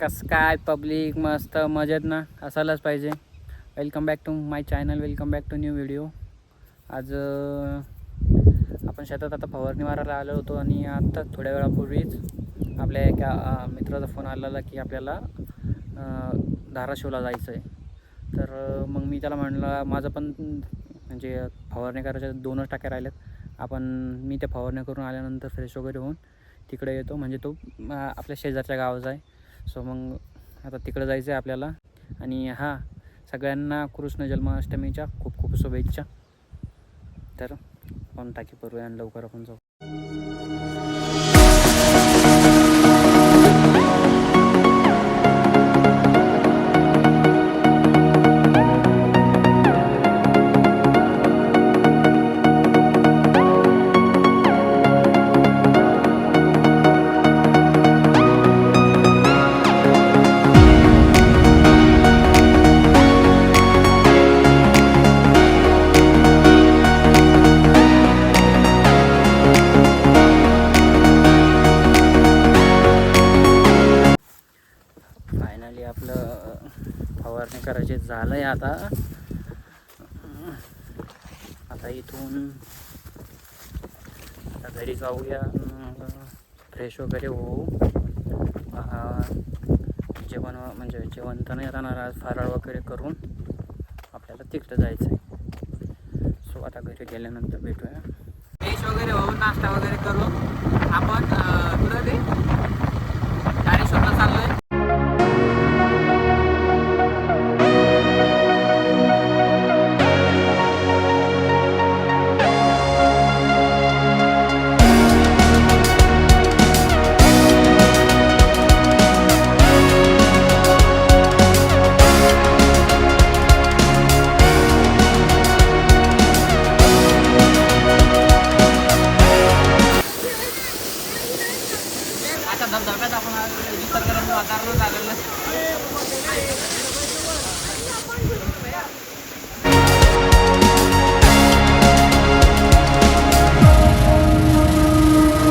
कसं काय पब्लिक मस्त मजेत ना? असायलाच पाहिजे. Welcome back to my channel welcome back to new video आज आपण शेतात आता फवारणी मारायला आलो होतो आणि आत्ता थोड्या वेळापूर्वीच आपल्या एका मित्राचा फोन आलेला की आपल्याला धाराशिवला जायचं आहे तर मग मी त्याला म्हणलं माझं पण म्हणजे फवारणी करायच्या दोनच टाक्या राहिल्यात. आपण मी त्या फवारण्या करून आल्यानंतर फ्रेश वगैरे होऊन तिकडे येतो. म्हणजे तो आपल्या शेजारच्या गावाचा आहे. सो मग आता तिकडं जायचं आहे आपल्याला. आणि हा सगळ्यांना कृष्ण जन्माष्टमीच्या खूप खूप शुभेच्छा. तर आपण टाकी करूया आणि लवकर आपण जाऊ. झालं आहे आता. आता इथून आता घरी जाऊया. फ्रेश वगैरे होऊ. जेवण म्हणजे जेवण तर नाही राहणार आज फराळ वगैरे करून आपल्याला तिकडं जायचं आहे सो आता घरी गेल्यानंतर भेटूया. फ्रेश वगैरे होऊ नाश्ता वगैरे करू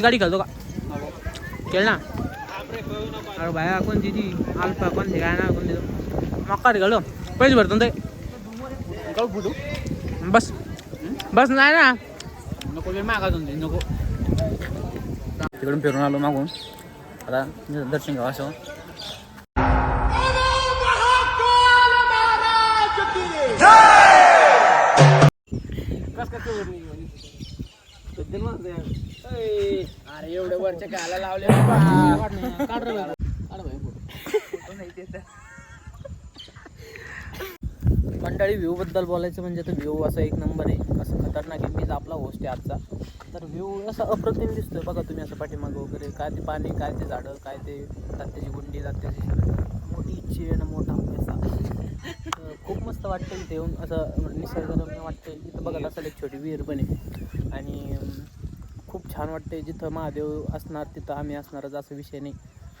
गाडी घालतो का केल ना अरे बाया कोणती ती अल्फा कोणती काय ना कोणती मक्का घालो पैसे भरतो ते बस बस नाही ना नको मी मागा नको तिकडून फिरून आलो मागून आता दर्शन घ्यावं असं अरे एवढे लावले मंडळी व्ह्यू बद्दल बोलायचं म्हणजे तर व्ह्यू असा एक नंबर आहे. असं खतरनाक आहे. मीच आपला होस्ट आहे आजचा. तर व्ह्यू असं अप्रतिम दिसतोय. बघा तुम्ही असं पाठीमागं वगैरे. काय ते पाणी काय ते झाडं काय ते दात्याची गुंडी दात्याची मोठी चेन मोठा पैसा खूप मस्त वाटतं इथे येऊन. असं निसर्गरम्य वाटतं इथं बघत असेल एक छोटी विहीर पण आहे. आणि खूप छान वाटते जिथं महादेव असणार तिथं आम्ही असणारच असं विषय नाही.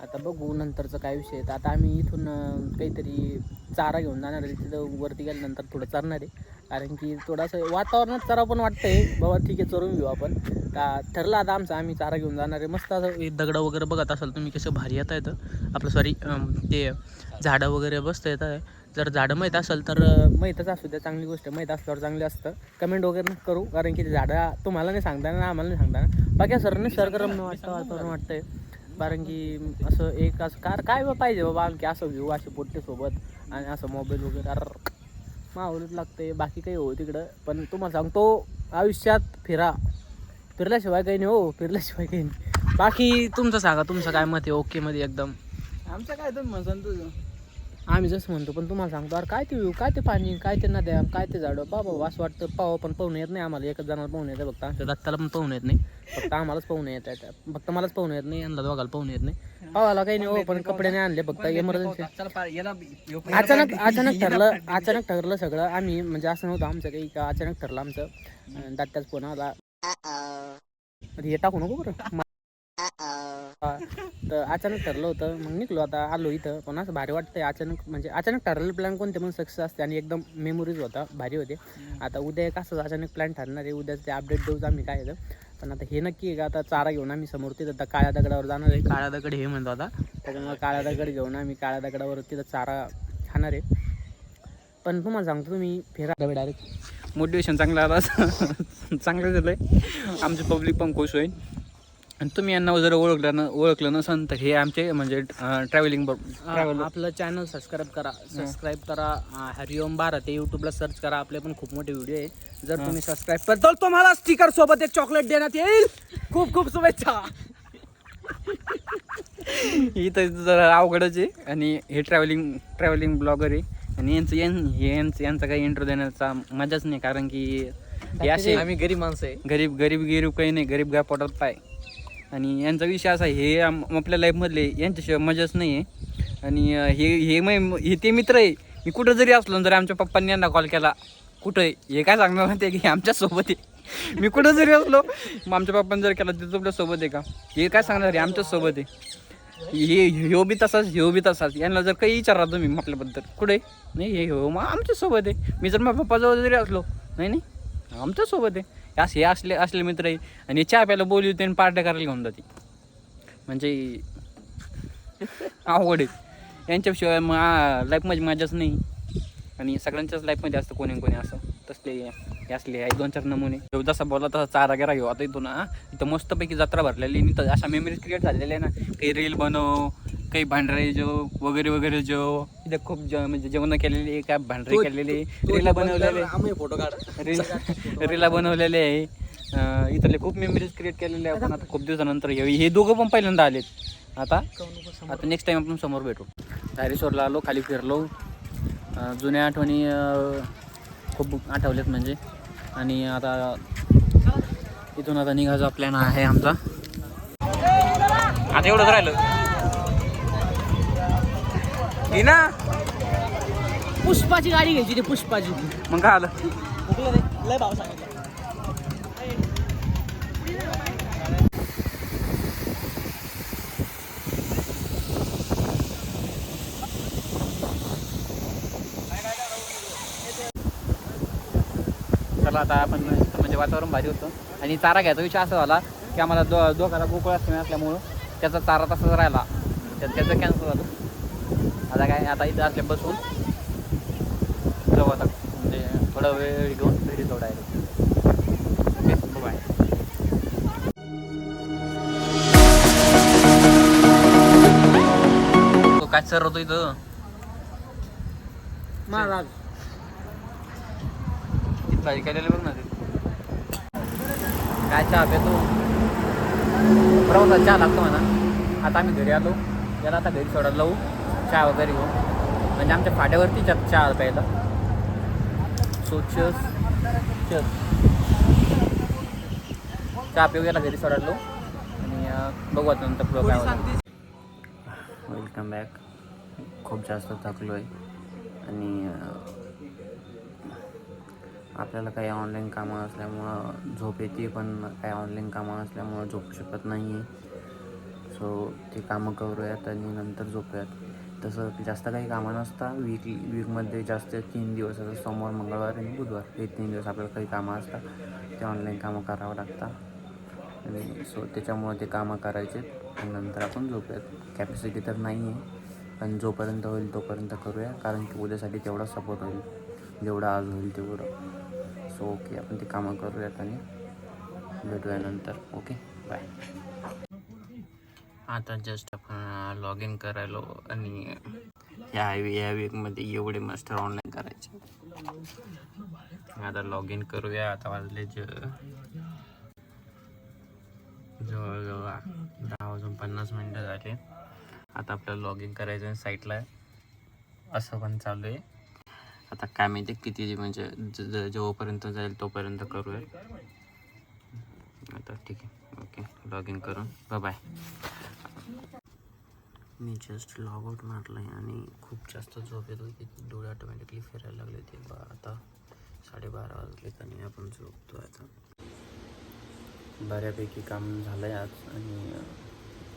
आता बघू नंतरचं काय विषय आहे. तर आता आम्ही इथून काहीतरी चारा घेऊन जाणार आहे. तिथं वरती गेल्यानंतर थोडं चरणार आहे. कारण की थोडंसं वातावरणात चरा पण वाटतंय. बाबा ठीक आहे चरून घेऊ आपण. का ठरलं आता आमचं आम्ही चारा घेऊन जाणार आहे. मस्त असं दगडं वगैरे बघत असाल तुम्ही कसं भारी येता येतं. आपलं सॉरी ते झाडं वगैरे बसता येतं. जर झाडं माहीत असेल तर माहीतच असू द्या चांगली गोष्ट माहीत असल्यावर चांगली असतं. कमेंट वगैरे करू कारण की ते झाडं तुम्हाला नाही सांगता ना आम्हाला नाही सांगताना बाकी सर निसर्गरम्य वाटतं वातावरण वाटतंय. कारण की असं एक असं कार काय बा पाहिजे बाबा आणखी असं घेऊ असे पोट्टे सोबत आणि असं मोबाईल वगैरे. अर मावलत लागते बाकी काही हो तिकडं. पण तुम्हाला सांगतो आयुष्यात फिरा. फिरल्याशिवाय काही नाही हो फिरल्याशिवाय काही नाही. बाकी तुमचं सांगा तुमचं काय मत आहे? ओकेमध्ये एकदम. आमचं काय तुम्ही म्हणसान तुझं? आम्ही जसं म्हणतो पण तुम्हाला सांगतो अरे काय ते व्ह्यू काय ते पाणी काय ते नद्या काय ते झाडं बाबा असं वाटतं पाव पण पाहून येत नाही आम्हाला. एकच जणाला पाहून येतं फक्त आमच्या दत्ताला पण पाहून येत नाही. फक्त आम्हालाच पाहून येत आहे फक्त मलाच पाहून येत नाही यांना दोघाला पाहून येत नाही. पावाला काही नाही हो पण कपडे नाही आणले फक्त इमर्जन्सी चला पा- याला यो- अचानक अचानक ठरलं अचानक ठरलं सगळं. आम्ही म्हणजे असं नव्हतं आमचं काही अचानक ठरलं आमचं. अं, दात्याच फोन आला. अरे हे टाकू नको बरं. तर अचानक ठरलं होतं मग निघलो आता आलो इथं. पण असं भारी वाटतंय अचानक म्हणजे अचानक ठरलेलं प्लॅन कोणते? पण सक्सेस असते आणि एकदम मेमोरीज होता भारी होते. आता उद्या एक असं अचानक प्लॅन ठरणार आहे उद्या ते अपडेट देऊच आम्ही काय तर. पण आता हे नक्की आहे का? आता चारा घेऊन आम्ही समोर तिथं आता काळ्या दगडावर जाणार आहे. काळ्या दगड हे म्हणतो आता. त्याच्यामुळे काळ्या दगड घेऊन आम्ही काळ्या दगडावर तिथं चारा खाणार आहे. पण तुम्हाला सांगतो तुम्ही फेरा. डायरेक्ट मोटिवेशन चांगलं आलं चांगलं झालं आहे आमची पब्लिक पण खुश होईल. आणि तुम्ही यांना जर ओळखलं न ओळखलं नसन तर हे आमचे म्हणजे ट्रॅव्हलिंग ट्रॅव्हल आपलं चॅनल सबस्क्राईब करा. सबस्क्राईब करा. हरिओम भारत हे यूट्यूबला सर्च करा. आपले पण खूप मोठे व्हिडिओ आहे. जर तुम्ही सबस्क्राईब करताल तुम्हाला स्टिकर सोबत एक चॉकलेट देण्यात येईल. खूप खूप शुभेच्छा. ही तर जरा अवघडच आहे. आणि हे ट्रॅव्हलिंग ट्रॅव्हलिंग ब्लॉगर आहे. आणि यांचं यां यांचं यांचा काही इंट्रो देण्याचा मजाच नाही. कारण की हे असे आम्ही गरीब माणसं आहे. गरीब गरीब गिरीब काही नाही. गरीब गाय पोटात पाय. आणि यांचा विषय असा आहे, हे आम- आपल्या लाईफमधले यांच्याशिवाय मजाच नाही आहे आणि हे हे मै हे ते मित्र आहे. मी कुठं जरी असलो ना, जरी आमच्या पप्पांनी यांना कॉल केला कुठं आहे? हे काय सांगणार माहिती आहे की? आमच्यासोबत आहे. मी कुठं जरी असलो मग आमच्या पप्पांनी जर केला ते तुमच्यासोबत आहे का? हे काय सांगणार आहे? आमच्यासोबत आहे. हे ह्यो बी तसाच ह्यो बी तसाच. यांना जर काही विचारा तुम्ही आपल्याबद्दल कुठे नाही हे ह्यो मग आमच्यासोबत आहे. मी जर माझ्या पप्पाजवळ जरी असलो नाही नाही आमच्यासोबत आहे. असे असले असले मित्र आहे. आणि चहा प्यायला बोलवते आणि पार्ट्या करायला घेऊन जाते. म्हणजे अवघड आहे. यांच्याशिवाय मग लाईफमध्ये माझ्याच नाही. आणि सगळ्यांच्याच लाईफमध्ये असतं कोणी कोणी असं. तसले हे असले आहे दोन चार नमुने. जसा बोला तसा चारा गेला घेऊ आता इथून ना इथं मस्तपैकी जत्रा भरलेली आणि इथं अशा मेमरीज क्रिएट झालेल्या आहे ना. काही रील बनव काही भांडरे जो वगैरे वगैरे जो इथं खूप ज म्हणजे जेवण केलेली काय भांडरे केलेले रीला बनवलेले. आम्ही फोटो काढ. रील रीला बनवलेले आहे. अं, इथले खूप मेमरीज क्रिएट केलेले आहे आपण आता खूप दिवसानंतर हे हे दोघं पण पहिल्यांदा आलेत. आता आता नेक्स्ट टाइम आपण समोर भेटू. धायरेश्वरला आलो खाली फिरलो. अं, जुन्या आठवणी अं, खूप आठवल्यात म्हणजे. आणि आता इथून आता निघायचा प्लॅन आहे आमचा. आता एवढंच राहिलं. घे ना. पुष्पाची गाडी घ्यायची ती पुष्पाची. मग काय आलं लय भाव सांगितलं. चला आता आपण म्हणजे वातावरण भारी होतं. आणि चारा घ्यायचा विषय असा झाला की आम्हाला दो दोघाला गोकुळ असले असल्यामुळं त्याचा चारा तसाच राहिला. त्या त्याचं कॅन्सल झालं. आता काय आता इथं असल्या बसून जाऊ आता म्हणजे थोडा वेळ घेऊन डायरेक्ट ओके बाय तो काय सर होतो इथं? महाराज. भाजी केलेली बघ ना ते. काय चहा पितो? प्रवासात चहा लागतो म्हणा. आता आम्ही घरी आलो. याला आता घरी सोडायला लावू. चहा वगैरे घेऊन म्हणजे आमच्या फाट्यावरती चहा चहा प्यायला सो चस चहा पिऊ याला घरी सोडायला. आणि बघू आता नंतर प्रोग्राम वेलकम बॅक खूप जास्त थकलो आहे आणि आपल्याला काही ऑनलाईन कामं असल्यामुळं झोप येते पण काही ऑनलाईन कामं असल्यामुळं झोपू शकत नाही आहे सो ते कामं करूयात आणि नंतर झोपूयात. तसं जास्त काही कामं नसता. वीक वीकमध्ये जास्त तीन दिवस असं सोमवार मंगळवार आणि बुधवार. हे तीन दिवस आपल्याला काही कामं असतात. ते ऑनलाईन कामं करावं लागतात. आणि सो त्याच्यामुळं ते कामं करायचे आणि नंतर आपण झोपूयात. कॅपॅसिटी तर नाही आहे पण जोपर्यंत होईल तोपर्यंत करूया. कारण की उद्यासाठी तेवढा सपोर्ट होईल. जेवढं आज होईल तेवढं. सो ओके आपण ते कामं करूयात आणि भेटूया नंतर. ओके बाय आता जस्ट आपण लॉग इन करायलो आणि या या वीकमध्ये एवढे मास्टर ऑनलाईन करायचे. आता लॉग इन करूया आता वाजले ज जवळजवळ दहा वाजून पन्नास मिनटं झाले. आता आपल्याला लॉग इन करायचं आहे साईटला असं पण चालू आहे. आता काय माहिती किती म्हणजे ज- ज- जोपर्यंत जाईल तोपर्यंत करूया. आता ठीक आहे ओके लॉग इन करून. बाय मी जस्ट लॉग आउट मारलं आहे आणि खूप जास्त झोप येत होती. डोळे ऑटोमॅटिकली फिरायला लागले ते बा आता साडेबारा वाजले आणि आपण झोपतो आता. बऱ्यापैकी काम झालं आहे आज आणि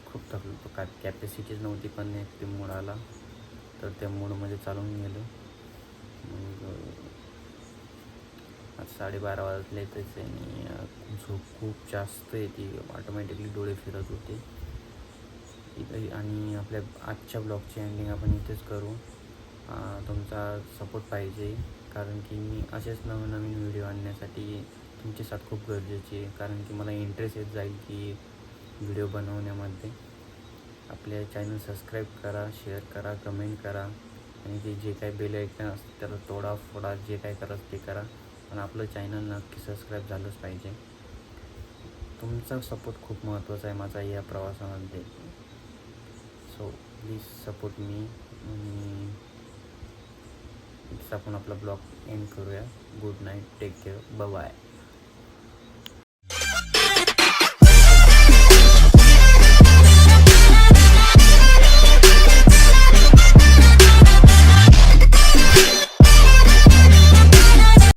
खूप थकलो का कॅपॅसिटीच नव्हती पण एक ते मूड आला. तर त्या मूडमध्ये चालून गेलो. मग आज साडेबारा वाजले तेच आणि झोप खूप जास्त येते. ऑटोमॅटिकली डोळे फिरत होते. इथे आणि आपल्या आजच्या ब्लॉगची एंडिंग आपण इथेच करू. तुमचा सपोर्ट पाहिजे. कारण की मी असेच नवीन नवीन व्हिडिओ आणण्यासाठी तुमची साथ खूप गरजेची आहे. कारण की मला इंटरेस्ट येत जाईल की व्हिडिओ बनवण्यामध्ये. आपल्या चॅनल सबस्क्राईब करा शेअर करा कमेंट करा. आणि ते जे काही बेल ऐकणं असतं त्याला तोडा फोडा जे काय करा ते करा. पण आपलं चॅनल नक्की सबस्क्राईब झालंच पाहिजे. तुमचा सपोर्ट खूप महत्त्वाचा आहे माझा या प्रवासामध्ये. सो प्लीज सपोर्ट मी आणि आपण आपला ब्लॉग एंड करूया. Good night take care bye